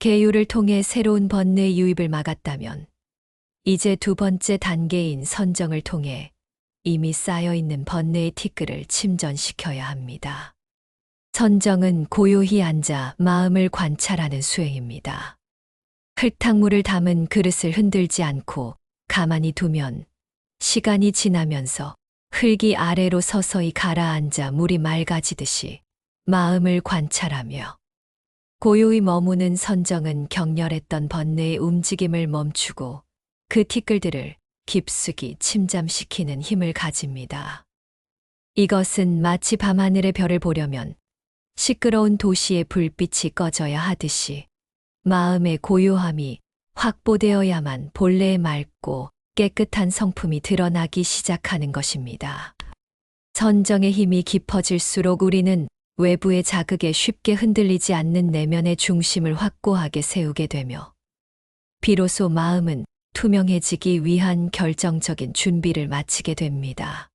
계율을 통해 새로운 번뇌 유입을 막았다면 이제 두 번째 단계인 선정을 통해 이미 쌓여 있는 번뇌의 티끌을 침전시켜야 합니다. 선정은 고요히 앉아 마음을 관찰하는 수행입니다. 흙탕물을 담은 그릇을 흔들지 않고 가만히 두면 시간이 지나면서 흙이 아래로 서서히 가라앉아 물이 맑아지듯이 마음을 관찰하며 고요히 머무는 선정은 격렬했던 번뇌의 움직임을 멈추고 그 티끌들을 깊숙이 침잠시키는 힘을 가집니다. 이것은 마치 밤하늘의 별을 보려면 시끄러운 도시의 불빛이 꺼져야 하듯이 마음의 고요함이 확보되어야만 본래의 맑고 깨끗한 성품이 드러나기 시작하는 것입니다. 선정의 힘이 깊어질수록 우리는 외부의 자극에 쉽게 흔들리지 않는 내면의 중심을 확고하게 세우게 되며 비로소 마음은 투명해지기 위한 결정적인 준비를 마치게 됩니다.